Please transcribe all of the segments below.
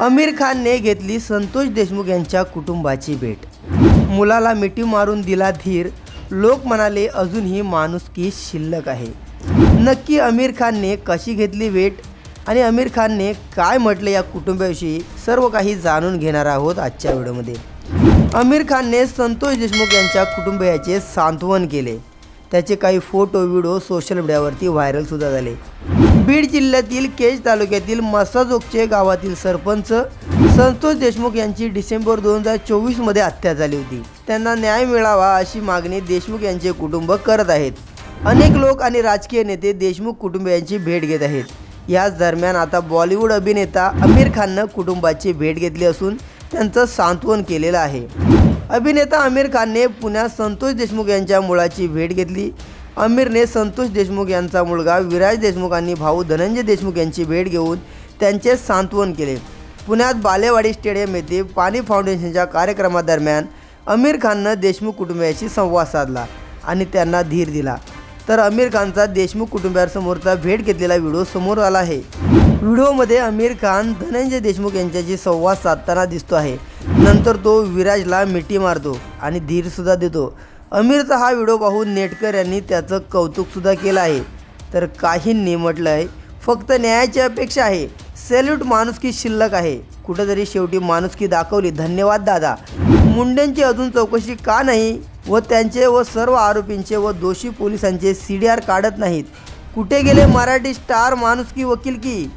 आमिर खानने घेतली संतोष देशमुख यांच्या कुटुंबाची भेट. मुलाला मिठी मारून दिला धीर. लोक म्हणाले अजूनही माणुसकी शिल्लक आहे. नक्की आमिर खानने कशी घेतली भेट आणि आमिर खानने काय म्हटले या कुटुंबाविषयी सर्व काही जाणून घेणार आहोत आजच्या व्हिडिओमध्ये. आमिर खानने संतोष देशमुख यांच्या कुटुंबियाचे सांत्वन केले. त्याचे काही फोटो व्हिडिओ सोशल मीडियावरती व्हायरलसुद्धा झाले. बीड जिल्ह्यातील केज तालुक्यातील मसाजोगचे गावातील सरपंच संतोष देशमुख यांची डिसेंबर दोन हजार चोवीसमध्ये हत्या झाली होती. त्यांना न्याय मिळावा अशी मागणी देशमुख यांचे कुटुंब करत आहेत. अनेक लोक आणि राजकीय नेते देशमुख कुटुंबियांची भेट घेत आहेत. याच दरम्यान आता बॉलिवूड अभिनेता आमिर खाननं कुटुंबाची भेट घेतली असून त्यांचं सांत्वन केलेलं आहे. अभिनेता आमिर खानने पुण्यात संतोष देशमुख यांच्या मुळाची भेट घेतली. आमिरने संतोष देशमुख यांचा मुलगा विराज देशमुख आणि भाऊ धनंजय देशमुख यांची भेट घेऊन त्यांचे सांत्वन केले. पुण्यात बालेवाडी स्टेडियम येथे पाणी फाउंडेशनच्या कार्यक्रमादरम्यान आमिर खाननं देशमुख कुटुंबियाशी संवाद साधला आणि त्यांना धीर दिला. तर आमिर खानचा देशमुख कुटुंबियांसमोरचा भेट घेतलेला व्हिडिओ समोर आला आहे. व्हिडिओमध्ये आमिर खान धनंजय देशमुख यांच्याशी संवाद साधताना दिसतो आहे. नंतर तो विराजला मिठी मारतो आणि धीरसुद्धा देतो. आमिरचा हा व्हिडिओ पाहून नेटकर यांनी त्याचं कौतुकसुद्धा केलं आहे. तर काहींनी म्हटलं आहे फक्त न्यायाची अपेक्षा आहे. सॅल्यूट माणुसकी शिल्लक आहे? कुठेतरी शेवटी माणुसकी दाखवली. धन्यवाद दादा. मुंडेंची अजून चौकशी का नाही? व त्यांचे व सर्व आरोपींचे व दोषी पोलिसांचे सी डी आर काढत नाहीत. कुठे गेले मराठी स्टार माणुसकी वकील की?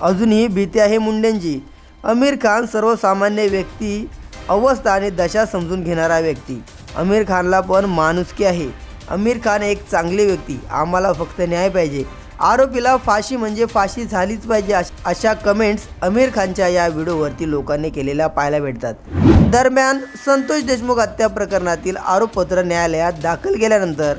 अजूनही भीती आहे मुंडेंची. आमिर खान सर्वसामान्य व्यक्ती अवस्था आणि दशा समजून घेणारा व्यक्ती. आमिर खानला पण माणुसकी आहे. आमिर खान एक चांगली व्यक्ती. आम्हाला फक्त न्याय पाहिजे. आरोपीला फाशी म्हणजे फाशी झालीच पाहिजे अश- अशा कमेंट्स आमिर खानच्या या व्हिडिओवरती लोकांनी केलेल्या पाहायला भेटतात. दरम्यान संतोष देशमुख हत्या प्रकरणातील आरोपपत्र न्यायालयात दाखल केल्यानंतर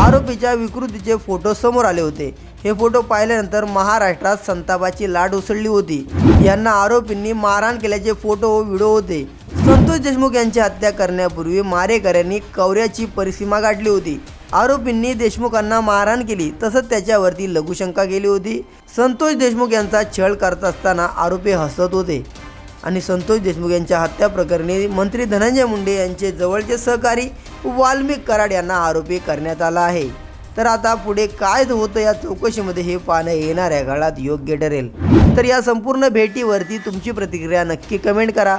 आरोपीच्या विकृतीचे फोटो समोर आले होते. हे फोटो पाहिल्यानंतर महाराष्ट्रात संतापाची लाट उसळली होती. यांना आरोपींनी मारहाण केल्याचे फोटो व व्हिडिओ होते. संतोष देशमुख यांची हत्या करण्यापूर्वी मारेकऱ्यांनी कवऱ्याची परिसीमा गाठली होती. आरोपींनी देशमुखांना मारहाण केली तसंच त्याच्यावरती लघुशंका केली होती. संतोष देशमुख यांचा छळ करत असताना आरोपी हसत होते. आणि संतोष देशमुख यांच्या हत्या प्रकरणी मंत्री धनंजय मुंडे यांचे जवळचे सहकारी वाल्मिक कराड यांना आरोपी करण्यात आला आहे. तर आता पुढे काय होतं या चौकशीमध्ये हे पाहणं येणाऱ्या काळात योग्य ठरेल. तर या संपूर्ण भेटीवरती तुमची प्रतिक्रिया नक्की कमेंट करा.